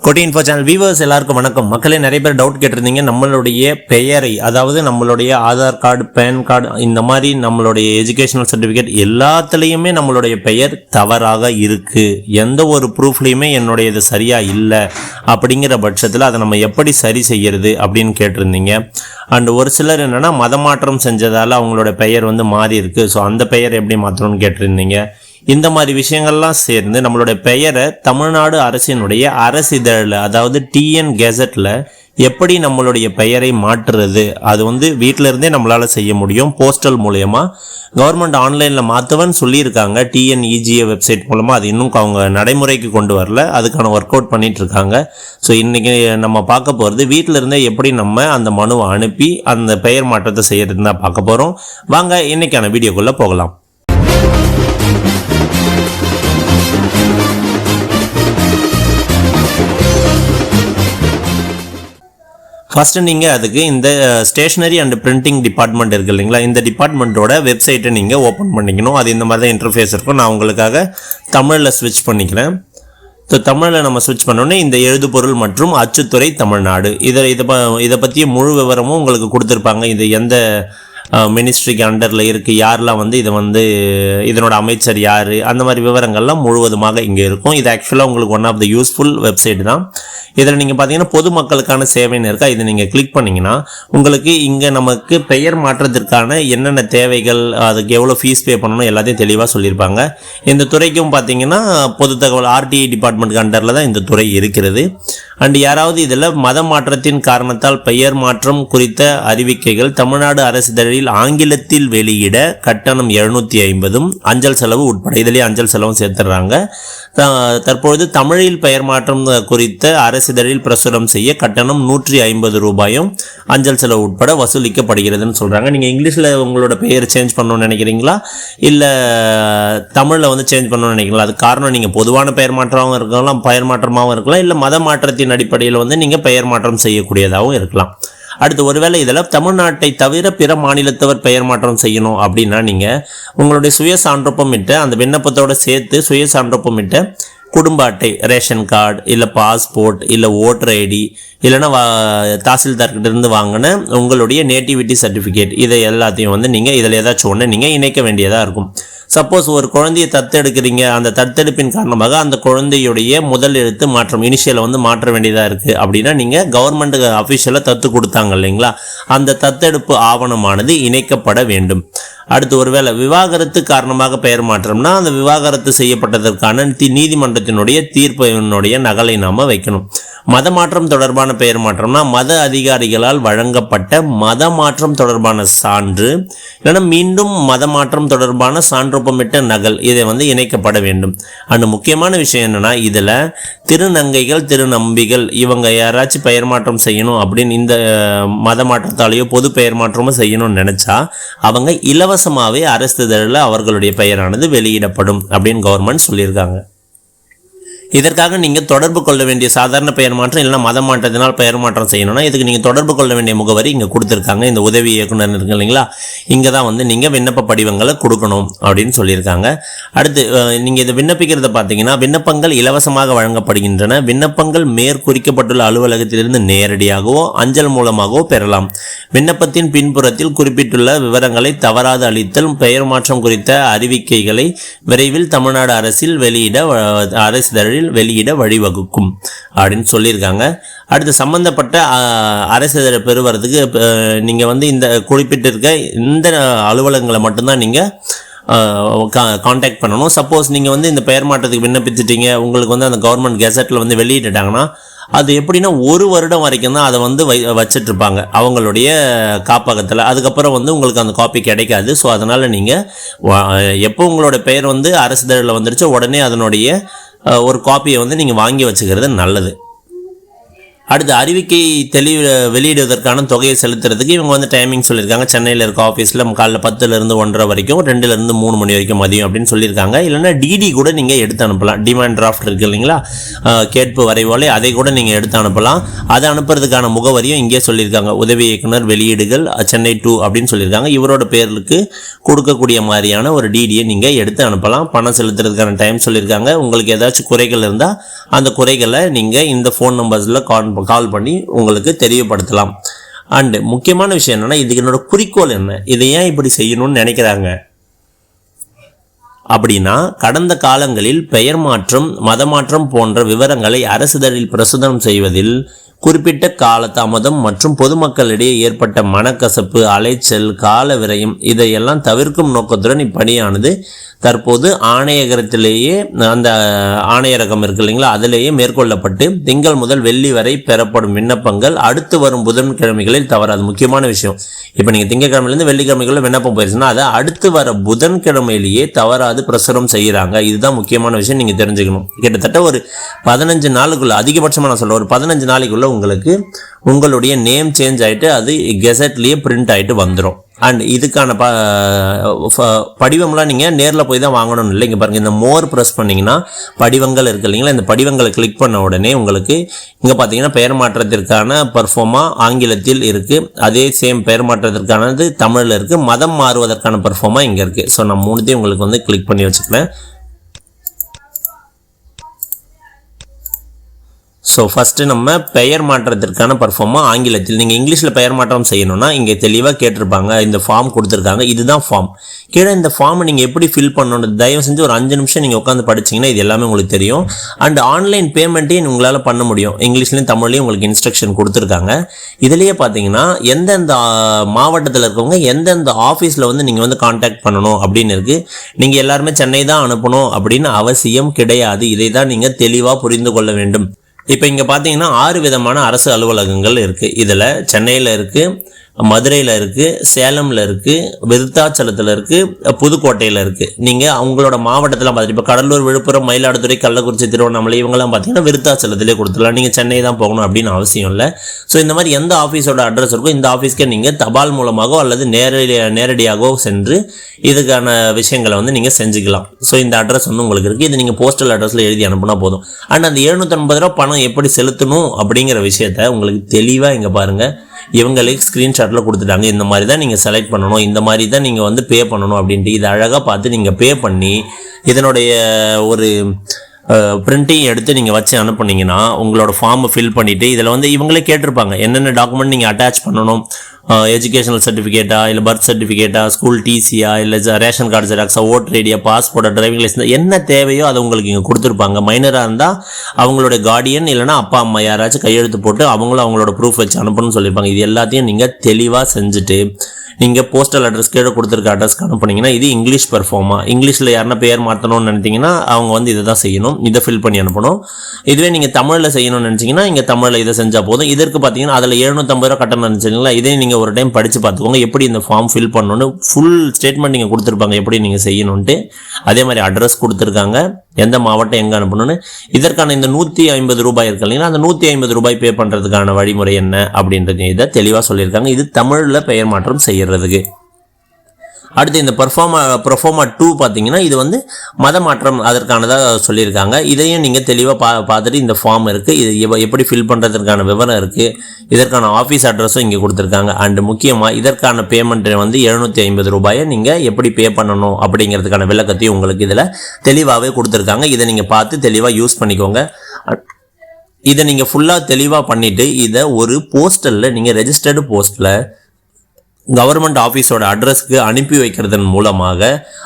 கொட்டி info channel viewers எல்லாருக்கும் வணக்கம். மக்களே நிறைய பேர் டவுட் கேட்டிருந்தீங்க. நம்மளுடைய பெயரை அதாவது நம்மளுடைய ஆதார் கார்டு பேன் கார்டு இந்த மாதிரி நம்மளுடைய எஜுகேஷனல் சர்டிஃபிகேட் எல்லாத்துலேயுமே நம்மளுடைய பெயர் தவறாக இருக்குது எந்த ஒரு ப்ரூஃப்லேயுமே என்னுடைய இது சரியாக இல்லை அப்படிங்கிற பட்சத்தில் அதை நம்ம எப்படி சரி செய்யறது அப்படின்னு கேட்டிருந்தீங்க. அண்ட் ஒரு சிலர் என்னென்னா மதமாற்றம் செஞ்சதால் அவங்களோட பெயர் வந்து மாறி இருக்குது ஸோ அந்த பெயர் எப்படி மாற்றணும்னு கேட்டிருந்தீங்க. இந்த மாதிரி விஷயங்கள்லாம் சேர்ந்து நம்மளுடைய பெயரை தமிழ்நாடு அரசினுடைய அரசிதழில் அதாவது டிஎன் கெசட்டில் எப்படி நம்மளுடைய பெயரை மாற்றுறது அது வந்து வீட்டில இருந்தே நம்மளால செய்ய முடியும். போஸ்டல் மூலயமா கவர்மெண்ட் ஆன்லைனில் மாற்றுவன்னு சொல்லியிருக்காங்க. டிஎன்இஜிஏ வெப்சைட் மூலமாக அது இன்னும் அவங்க நடைமுறைக்கு கொண்டு வரல. அதுக்கான ஒர்க் அவுட் பண்ணிட்டு இருக்காங்க ஸோ இன்னைக்கு நம்ம பார்க்க போகிறது வீட்டில இருந்தே எப்படி நம்ம அந்த மனுவை அனுப்பி அந்த பெயர் மாற்றத்தை செய்யறதுன்னு தான் பார்க்க போகிறோம் வாங்க இன்னைக்கான வீடியோக்குள்ளே போகலாம். ஃபஸ்ட்டு நீங்கள் அதுக்கு இந்த ஸ்டேஷனரி அண்ட் பிரிண்டிங் டிபார்ட்மெண்ட் இருக்குது இல்லைங்களா? இந்த டிபார்ட்மெண்ட்டோட வெப்சைட்டை நீங்கள் ஓப்பன் பண்ணிக்கணும். அது இந்த மாதிரி தான் இன்டர்ஃபேஸ் இருக்கும். நான் உங்களுக்காக தமிழில் ஸ்விட்ச் பண்ணிக்கிறேன். ஸோ தமிழில் நம்ம ஸ்விட்ச் பண்ணோன்னே இந்த எழுதுபொருள் மற்றும் அச்சுத்துறை தமிழ்நாடு. இதை இதை ப இதை பற்றிய முழு விவரமும் உங்களுக்கு கொடுத்துருப்பாங்க. இது எந்த மினிஸ்ட்ரிக்கு அண்டரில் இருக்குது யாரெல்லாம் வந்து இதை வந்து இதனோட அமைச்சர் யார்? அந்த மாதிரி விவரங்கள்லாம் முழுவதுமாக இங்கே இருக்கும். இது ஆக்சுவலாக உங்களுக்கு one of the useful website தான். இதில் நீங்கள் பார்த்தீங்கன்னா பொதுமக்களுக்கான சேவைன்னு இருக்கா? இதை நீங்கள் கிளிக் பண்ணிங்கன்னா உங்களுக்கு இங்கே நமக்கு பெயர் மாற்றத்திற்கான என்னென்ன தேவைகள் அதுக்கு எவ்வளோ ஃபீஸ் பே பண்ணணும் எல்லாத்தையும் தெளிவாக சொல்லியிருப்பாங்க. இந்த துறைக்கும் பார்த்தீங்கன்னா பொது தகவல் ஆர்டிஐ டிபார்ட்மெண்ட் அண்டரில் தான் இந்த துறை இருக்கிறது. அண்ட் யாராவது இதில் மத மாற்றத்தின் காரணத்தால் பெயர் மாற்றம் குறித்த அறிவிக்கைகள் தமிழ்நாடு அரசிதழில் ஆங்கிலத்தில் வெளியிட கட்டணம் எழுநூற்றி ஐம்பதும் அஞ்சல் செலவு உட்பட. இதிலேயே அஞ்சல் செலவும் சேர்த்துடுறாங்க தற்பொழுது தமிழில் பெயர் மாற்றம் குறித்த அரசிதழில் பிரசுரம் செய்ய கட்டணம் நூற்றி ஐம்பது ரூபாயும் அஞ்சல் செலவு உட்பட வசூலிக்கப்படுகிறதுன்னு சொல்கிறாங்க நீங்கள் இங்கிலீஷில் உங்களோட பெயர் சேஞ்ச் பண்ணணும்னு நினைக்கிறீங்களா? இல்லை தமிழில் வந்து சேஞ்ச் பண்ணணும்னு நினைக்கிறீங்களா? அது காரணம் நீங்கள் பொதுவான பெயர் மாற்றமாகவும் இருக்கலாம் பெயர் மாற்றமாகவும் இருக்கலாம் இல்லை மத மாற்றத்தின் அடிப்படையில் வந்து நீங்கள் பெயர் மாற்றம் செய்யக்கூடியதாகவும் இருக்கலாம். அடுத்து ஒருவேளை இதில் தமிழ்நாட்டை தவிர பிற மாநிலத்தவர் பெயர் மாற்றம் செய்யணும் அப்படின்னா நீங்கள் உங்களுடைய சுய சான்றொப்பமிட்ட அந்த விண்ணப்பத்தோட சேர்த்து சுய சான்றொப்பமிட்ட குடும்ப அட்டை ரேஷன் கார்டு இல்லை பாஸ்போர்ட் இல்லை ஓட்டர் ஐடி இல்லைன்னா வா தாசில்தார்கிட்ட இருந்து வாங்கின உங்களுடைய நேட்டிவிட்டி சர்டிஃபிகேட் இதை எல்லாத்தையும் வந்து நீங்கள் இதில் ஏதாச்சும் ஒன்று நீங்கள் இணைக்க வேண்டியதாக இருக்கும். சப்போஸ் ஒரு குழந்தையை தத்தெடுக்கிறீங்க. அந்த தத்தெடுப்பின் காரணமாக அந்த குழந்தையுடைய முதல் எழுத்து மாற்றம் இனிஷியலை வந்து மாற்ற வேண்டியதாக இருக்குது அப்படின்னா நீங்கள் கவர்மெண்ட் அஃபிஷியலாக தத்து கொடுத்தாங்க இல்லைங்களா? அந்த தத்தெடுப்பு ஆவணமானது இணைக்கப்பட வேண்டும். அடுத்து ஒருவேளை விவாகரத்து காரணமாக பெயர் மாற்றம்னா அந்த விவாகரத்து செய்யப்பட்டதற்கான நீதிமன்றத்தினுடைய தீர்ப்பினுடைய நகலை நாம் வைக்கணும். மத மாற்றம் தொடர்பான பெயர் மாற்றம்னா மத அதிகாரிகளால் வழங்கப்பட்ட மத மாற்றம் தொடர்பான சான்று இல்லைன்னா மீண்டும் மத மாற்றம் தொடர்பான சான்றொப்பமிட்ட நகல் இதை வந்து இணைக்கப்பட வேண்டும். அண்ட் முக்கியமான விஷயம் என்னன்னா இதில் திருநங்கைகள் திருநம்பிகள் இவங்க யாராச்சும் பெயர் மாற்றம் செய்யணும் அப்படின்னு இந்த மத மாற்றத்தாலேயோ பொது பெயர் மாற்றமோ செய்யணும்னு நினச்சா அவங்க இலவசமாகவே அரசிதழில் அவர்களுடைய பெயரானது வெளியிடப்படும் அப்படின்னு கவர்மெண்ட் சொல்லியிருக்காங்க. இதற்காக நீங்கள் தொடர்பு கொள்ள வேண்டிய சாதாரண பெயர் மாற்றம் இல்லைனா மதம் மாற்றத்தினால் பெயர் மாற்றம் செய்யணும்னா இதுக்கு நீங்கள் தொடர்பு கொள்ள வேண்டிய முகவரி இங்கே கொடுத்துருக்காங்க. இந்த உதவி இயக்குனர் இருக்கு இல்லைங்களா? இங்கே தான் வந்து நீங்கள் விண்ணப்ப படிவங்களை கொடுக்கணும் அப்படின்னு சொல்லியிருக்காங்க. அடுத்து நீங்கள் இதை விண்ணப்பிக்கிறத பார்த்தீங்கன்னா விண்ணப்பங்கள் இலவசமாக வழங்கப்படுகின்றன. விண்ணப்பங்கள் மேற்குறிக்கப்பட்டுள்ள அலுவலகத்திலிருந்து நேரடியாகவோ அஞ்சல் மூலமாகவோ பெறலாம். விண்ணப்பத்தின் பின்புறத்தில் குறிப்பிட்டுள்ள விவரங்களை தவறாது அளித்தல் பெயர் மாற்றம் குறித்த அறிவிக்கைகளை விரைவில் தமிழ்நாடு அரசில் வெளியிட வ- அரசிதழில் வெளியிட வழிவகுக்கும் அப்படின்னு சொல்லியிருக்காங்க. அடுத்து சம்பந்தப்பட்ட அரசு அரசிதழை பெறுவதுக்கு நீங்கள் வந்து இந்த குறிப்பிட்டிருக்க இந்த அலுவலகங்களை மட்டும்தான் நீங்கள் காண்டாக்ட் பண்ணணும். சப்போஸ் நீங்கள் வந்து இந்த பெயர் மாற்றத்துக்கு விண்ணப்பிச்சிட்டீங்க. உங்களுக்கு வந்து அந்த கவர்மெண்ட் கெசட்டில் வந்து வெளியிட்டுட்டாங்கன்னா அது எப்படின்னா ஒரு வருடம் வரைக்கும் தான் அதை வந்து வை வச்சிட்ருப்பாங்க. அவங்களுடைய காப்பகத்தில். அதுக்கப்புறம் வந்து உங்களுக்கு அந்த காப்பி கிடைக்காது. ஸோ அதனால் நீங்கள் எப்போ உங்களோட பெயர் வந்து அரசிதழில் வந்துருச்சோ உடனே அதனுடைய ஒரு காப்பியை வந்து நீங்கள் வாங்கி வச்சுக்கிறது நல்லது. அடுத்து அறிவிக்கை தெளிவு வெளியிடுவதற்கான தொகையை செலுத்துறதுக்கு இவங்க வந்து டைமிங் சொல்லியிருக்காங்க. சென்னையில் இருக்க ஆஃபீஸில் காலைல பத்துலேருந்து ஒன்றரை வரைக்கும் ரெண்டுலேருந்து மூணு மணி வரைக்கும் மதியம் அப்படின்னு சொல்லியிருக்காங்க. இல்லைன்னா டிடி கூட நீங்கள் எடுத்து அனுப்பலாம். டிமாண்ட் டிராஃப்ட் இருக்கு இல்லைங்களா? கேட்பு வரைவோலை அதை கூட நீங்கள் எடுத்து அனுப்பலாம். அதை அனுப்புறதுக்கான முகவரியும் இங்கே சொல்லியிருக்காங்க. உதவி இயக்குனர் வெளியீடுகள் சென்னை டூ அப்படின்னு சொல்லியிருக்காங்க. இவரோட பேருக்கு கொடுக்கக்கூடிய மாதிரியான ஒரு டிடியை நீங்கள் எடுத்து அனுப்பலாம். பணம் செலுத்துறதுக்கான டைம் சொல்லியிருக்காங்க. உங்களுக்கு ஏதாச்சும் குறைகள் இருந்தால் அந்த குறைகளை நீங்கள் இந்த ஃபோன் நம்பர்ஸில் கால் கால் பண்ணி உங்களுக்கு தெரியப்படுத்தலாம். அண்டு முக்கியமான விஷயம் என்னென்னா இதுக்கு என்னோட குறிக்கோள் என்ன? இதை ஏன் இப்படி செய்யணும்னு நினைக்கிறாங்க? அப்படின்னா கடந்த காலங்களில் பெயர் மாற்றம் மதமாற்றம் போன்ற விவரங்களை அரசிதழில் பிரசுரம் செய்வதில் குறிப்பிட்ட காலதாமதம் மற்றும் பொதுமக்களிடையே ஏற்பட்ட மனக்கசப்பு அலைச்சல் கால விரயம் இதையெல்லாம் தவிர்க்கும் நோக்கத்துடன் இப்பணியானது தற்போது ஆணையகரத்திலேயே அந்த ஆணையரகம் இருக்கு இல்லைங்களா? அதிலேயே மேற்கொள்ளப்பட்டு திங்கள் முதல் வெள்ளி வரை பெறப்படும் விண்ணப்பங்கள் அடுத்து வரும் புதன்கிழமைகளில் தவறாது. முக்கியமான விஷயம். இப்போ நீங்கள் திங்கக்கிழமையிலேருந்து வெள்ளிக்கிழமைகளில் விண்ணப்பம் போயிருச்சுன்னா அதை அடுத்து வர புதன்கிழமையிலேயே தவறாது பிரசுரம் செய்கிறாங்க இதுதான் முக்கியமான விஷயம். நீங்கள் தெரிஞ்சுக்கணும். கிட்டத்தட்ட ஒரு பதினஞ்சு நாளுக்குள்ள அதிகபட்சமாக நான் சொல்ல ஒரு பதினஞ்சு நாளைக்குள்ள உங்களுக்கு உங்களுடைய நேம் சேஞ்ச் ஆகிட்டு அது கெசட்லேயே பிரிண்ட் ஆகிட்டு வந்துடும் அண்ட் இதுக்கான ப படிவம்லாம் நீங்கள் நேரில் போய் தான் வாங்கணும்னு இல்லை. இங்கே பாருங்கள் இந்த மோர் ப்ரெஸ் பண்ணிங்கன்னா படிவங்கள் இருக்கு இல்லைங்களா? இந்த படிவங்களை கிளிக் பண்ண உடனே உங்களுக்கு இங்கே பார்த்தீங்கன்னா பெயர் மாற்றத்திற்கான பர்ஃபார்மா ஆங்கிலத்தில் இருக்குது அதே சேம் பெயர் மாற்றத்திற்கானது தமிழில் இருக்குது மதம் மாறுவதற்கான பர்ஃபார்மா இங்கே இருக்குது ஸோ நான் மூணுத்தையும் உங்களுக்கு வந்து கிளிக் பண்ணி வச்சுக்கிறேன். ஸோ ஃபஸ்ட்டு நம்ம பெயர் மாற்றத்திற்கான பர்ஃபார்மா ஆங்கிலத்தில் நீங்கள் இங்கிலீஷில் பெயர் மாற்றம் செய்யணும்னா இங்கே தெளிவாக கேட்டிருப்பாங்க. இந்த ஃபார்ம் கொடுத்துருக்காங்க. இதுதான் ஃபார்ம் கீழே இந்த ஃபார்மை நீங்கள் எப்படி ஃபில் பண்ணணும்? தயவு செஞ்சு ஒரு அஞ்சு நிமிஷம் நீங்கள் உட்காந்து படிச்சீங்கன்னா இது எல்லாமே உங்களுக்கு தெரியும். அண்ட் ஆன்லைன் பேமெண்ட்டையும் உங்களால் பண்ண முடியும். இங்கிலீஷ்லையும் தமிழ்லையும் உங்களுக்கு இன்ஸ்ட்ரக்ஷன் கொடுத்துருக்காங்க. இதுலேயே பார்த்தீங்கன்னா எந்தெந்த மாவட்டத்தில் இருக்கவங்க எந்தெந்த ஆஃபீஸில் வந்து நீங்கள் வந்து காண்டாக்ட் பண்ணணும் அப்படின்னு இருக்குது நீங்கள் எல்லாருமே சென்னை தான் அனுப்பணும் அப்படின்னு அவசியம் கிடையாது. இதை தான் நீங்கள் தெளிவாக புரிந்து கொள்ள வேண்டும். இப்போ இங்கே பார்த்தீங்கன்னா ஆறு விதமான அரசு அலுவலகங்கள் இருக்குது இதில் சென்னையில் இருக்குது மதுரையில் இருக்குது சேலமில் இருக்குது விருத்தாச்சலத்தில் இருக்குது புதுக்கோட்டையில் இருக்குது நீங்கள் அவங்களோட மாவட்டத்தில் பார்த்துட்டு இப்போ கடலூர் விழுப்புரம் மயிலாடுதுறை கள்ளக்குறிச்சி திருவண்ணாமலை இவங்கெல்லாம் பார்த்தீங்கன்னா விருத்தாச்சலத்திலே கொடுத்துடலாம். நீங்கள் சென்னை தான் போகணும் அப்படின்னு அவசியம் இல்லை. ஸோ இந்த மாதிரி எந்த ஆஃபீஸோட அட்ரஸ் இருக்கோ இந்த ஆஃபீஸ்க்கே நீங்கள் தபால் மூலமாகவோ அல்லது நேரடி நேரடியாகவோ சென்று இதுக்கான விஷயங்களை வந்து நீங்கள் செஞ்சுக்கலாம். ஸோ இந்த அட்ரஸ் வந்து உங்களுக்கு இருக்குது இது நீங்கள் போஸ்டல் அட்ரஸில் எழுதி அனுப்புனா போதும். அண்ட் அந்த எழுநூற்றம்பது ரூபா பணம் எப்படி செலுத்தணும் அப்படிங்கிற விஷயத்த உங்களுக்கு தெளிவாக இங்கே பாருங்கள் இவங்களே ஸ்க்ரீன்ஷாட்டில் கொடுத்துட்டாங்க. இந்த மாதிரி தான் நீங்கள் செலக்ட் பண்ணணும். இந்த மாதிரி தான் நீங்கள் வந்து பே பண்ணணும் அப்படின்ட்டு இதை அழகாக பார்த்து நீங்கள் பே பண்ணி இதனுடைய ஒரு பிரிண்ட்டையும் எடுத்து நீங்கள் வச்சு அனுப்புனீங்கன்னா உங்களோட ஃபார்மை ஃபில் பண்ணிவிட்டு இதில் வந்து இவங்களே கேட்டிருப்பாங்க. என்னென்ன டாக்குமெண்ட் நீங்கள் அட்டாச் பண்ணணும்? எஜுகேஷனல் சர்டிஃபிகேட்டா இல்லை பர்த் சர்டிஃபிகேட்டா ஸ்கூல் டிசியா இல்லை ரேஷன் கார்டு ஜெராக்ஸா ஓட்டர் ஐடியா பாஸ்போர்ட் டிரைவிங் லைசன்ஸ் என்ன தேவையோ அதை உங்களுக்கு இங்கே கொடுத்துருப்பாங்க. மைனராக இருந்தால் அவங்களோட கார்டியன் இல்லைனா அப்பா அம்மா யாராச்சும் கையெழுத்து போட்டு அவங்களும் அவங்களோட ப்ரூஃப் வச்சு அனுப்பணும்னு சொல்லியிருப்பாங்க. இது எல்லாத்தையும் நீங்கள் தெளிவாக செஞ்சுட்டு நீங்கள் போஸ்டல் அட்ரஸ் கீழே கொடுத்துருக்க அட்ரஸ்க்கு அனுப்புனீங்கன்னா இது இங்கிலீஷ் பெர்ஃபார்மா இங்கிலீஷில் யாருன்னா பேர் மாற்றணும்னு நினைத்தீங்கன்னா அவங்க வந்து இதை தான் செய்யணும். இதை ஃபில் பண்ணி அனுப்பணும். இதுவே நீங்கள் தமிழில் செய்யணும்னு நினச்சிங்கன்னா இங்கே தமிழில் இதை செஞ்சால் போதும். இதற்கு பார்த்தீங்கன்னா அதில் எழுநூற்றம்பது ரூபா கட்டணம் நினச்சிங்களா? இதே நீங்கள் ஒரு டைம் படித்து பார்த்துக்கோங்க. எப்படி இந்த ஃபார்ம் ஃபில் பண்ணணும்னு ஃபுல் ஸ்டேட்மெண்ட் நீங்கள் கொடுத்துருப்பாங்க. எப்படி நீங்கள் செய்யணுன்ட்டு அதே மாதிரி அட்ரஸ் கொடுத்துருக்காங்க. எந்த மாவட்டம் எங்கே அனுப்பணும்னு. இதற்கான இந்த நூற்றி ஐம்பது ரூபாய் இருக்கு இல்லைங்களா? அந்த நூற்றி ஐம்பது ரூபாய் பே பண்ணுறதுக்கான வழிமுறை என்ன அப்படின்றது இதை தெளிவாக சொல்லியிருக்காங்க. இது தமிழில் பெயர் மாற்றம் செய்கிறதுக்கு அடுத்து இந்த பர்ஃபார்மா ப்ரொஃபார்மா டூ பார்த்தீங்கன்னா இது வந்து மத மாற்றம் அதற்கானதாக சொல்லியிருக்காங்க. இதையும் நீங்கள் தெளிவாக பா பார்த்துட்டு இந்த ஃபார்ம் இருக்குது இது எப்படி ஃபில் பண்ணுறதுக்கான விவரம் இருக்குது இதற்கான ஆஃபீஸ் அட்ரஸும் இங்கே கொடுத்துருக்காங்க. அண்டு முக்கியமாக இதற்கான பேமெண்ட்டை வந்து எழுநூற்றி ஐம்பது ரூபாயை நீங்கள் எப்படி பே பண்ணணும் அப்படிங்கிறதுக்கான விளக்கத்தையும் உங்களுக்கு இதில் தெளிவாகவே கொடுத்துருக்காங்க. இதை நீங்கள் பார்த்து தெளிவாக யூஸ் பண்ணிக்கோங்க. இதை நீங்கள் ஃபுல்லாக தெளிவாக பண்ணிவிட்டு இதை ஒரு போஸ்டலில் நீங்கள் ரெஜிஸ்டர்டு போஸ்ட்டில் கவர்மெண்ட் ஆஃபீஸோட அட்ரஸ்க்கு அனுப்பி வைக்கிறதன் மூலமாக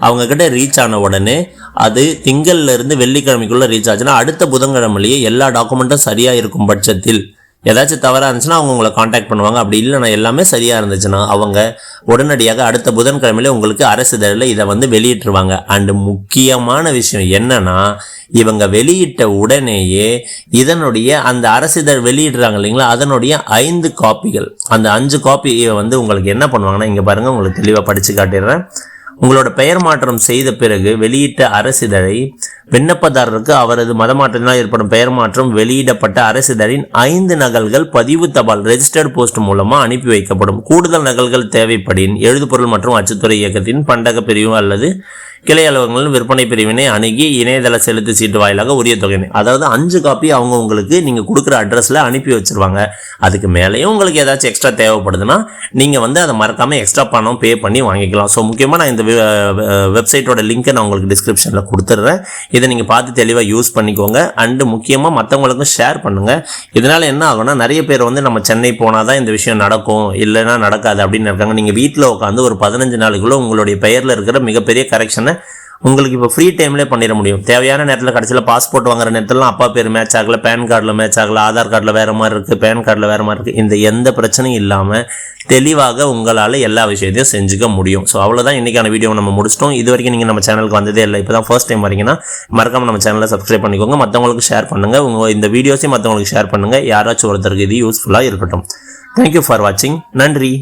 அவங்க கிட்ட ரீச் ஆன உடனே அது திங்கள்லேருந்து வெள்ளிக்கிழமைக்குள்ளே வெள்ளிக்கிழமைக்குள்ள ரீச் ஆச்சுன்னா அடுத்த புதன்கிழமையிலேயே எல்லா டாக்குமெண்ட்டும் சரியாக இருக்கும் பட்சத்தில் ஏதாச்சும் தவறாக இருந்துச்சுன்னா அவங்க உங்களை காண்டாக்ட் பண்ணுவாங்க. அப்படி இல்லைன்னா எல்லாமே சரியாக இருந்துச்சுன்னா அவங்க உடனடியாக அடுத்த புதன்கிழமையில உங்களுக்கு அரசு இதழில் இதை வந்து வெளியிட்டுருவாங்க. அண்டு முக்கியமான விஷயம் என்னன்னா இவங்க வெளியிட்ட உடனேயே இதனுடைய அந்த அரசிதழ் வெளியிடுறாங்க இல்லைங்களா? அதனுடைய ஐந்து காப்பிகள். அந்த அஞ்சு காப்பி வந்து உங்களுக்கு என்ன பண்ணுவாங்கன்னா இங்கே பாருங்கள் உங்களுக்கு தெளிவாக படித்து காட்டிடுறேன். உங்களோட பெயர் மாற்றம் செய்த பிறகு வெளியிட்ட அரசிதழை விண்ணப்பதாரருக்கு அவரது மதமாற்றத்தினால் ஏற்படும் பெயர் மாற்றம் வெளியிடப்பட்ட அரசிதழின் ஐந்து நகல்கள் பதிவு தபால் ரெஜிஸ்டர்ட் போஸ்ட் மூலமாக அனுப்பி வைக்கப்படும். கூடுதல் நகல்கள் தேவைப்படின் எழுதுபொருள் மற்றும் அச்சுத்துறை இயக்கத்தின் பண்டக பிரிவு அல்லது கிளை அலுவலகங்கள் விற்பனை பிரிவினை அணுகி இணையதள செலுத்து சீட்டு வாயிலாக உரிய தொகையினை அதாவது அஞ்சு காப்பி அவங்க உங்களுக்கு நீங்கள் கொடுக்குற அட்ரஸில் அனுப்பி வச்சிருவாங்க. அதுக்கு மேலேயும் உங்களுக்கு ஏதாச்சும் எக்ஸ்ட்ரா தேவைப்படுதுன்னா நீங்கள் வந்து அதை மறக்காமல் எக்ஸ்ட்ரா பணம் பே பண்ணி வாங்கிக்கலாம். ஸோ முக்கியமாக நான் இந்த வெப்சைட்டோட லிங்க்கை நான் உங்களுக்கு டிஸ்கிரிப்ஷனில் கொடுத்துட்றேன். இதை நீங்கள் பார்த்து தெளிவாக யூஸ் பண்ணிக்கோங்க. அண்டு முக்கியமாக மற்றவங்களுக்கும் ஷேர் பண்ணுங்கள் இதனால் என்ன ஆகும்னா நிறைய பேர் வந்து நம்ம சென்னை போனால் தான் இந்த விஷயம் நடக்கும் இல்லைன்னா நடக்காது அப்படின்னு இருக்காங்க. நீங்கள் வீட்டில் உட்காந்து ஒரு பதினஞ்சு நாளுக்குள்ளே உங்களுடைய பெயரில் இருக்கிற மிகப்பெரிய கரெக்ஷனை உங்களுக்கு இப்போ ஃப்ரீ டைம்லேயே பண்ணிட முடியும். தேவையான நேரத்தில் கடைசியில் பாஸ்போர்ட் வாங்குற நேரத்திலலாம் அப்பா பேர் மேட்ச் ஆகல பேன் கார்டில் மேட்ச் ஆகல ஆதார் கார்டில் வேறு மாதிரி இருக்குது பேன் கார்டில் வேறு மாதிரி இருக்குது இந்த எந்த பிரச்சனையும் இல்லாமல் தெளிவாக உங்களால் எல்லா விஷயத்தையும் செஞ்சுக்க முடியும். ஸோ அவ்வளோதான் இன்றைக்கான வீடியோ நம்ம முடிச்சிட்டோம். இது வரைக்கும் நீங்கள் நம்ம சேனலுக்கு வந்ததே இல்லை இப்போ தான் ஃபர்ஸ்ட் டைம் வரீங்கன்னா மறக்காமல் நம்ம சேனலை சப்ஸ்கிரைப் பண்ணிக்கோங்க. மற்றவங்களுக்கு ஷேர் பண்ணுங்கள் உங்கள் இந்த வீடியோஸையும் மற்றவங்களுக்கு ஷேர் பண்ணுங்கள் யாராச்சும் ஒருத்தருக்கு இது யூஸ்ஃபுல்லாக இருக்கட்டும். தேங்க்யூ ஃபார் வாட்சிங் நன்றி.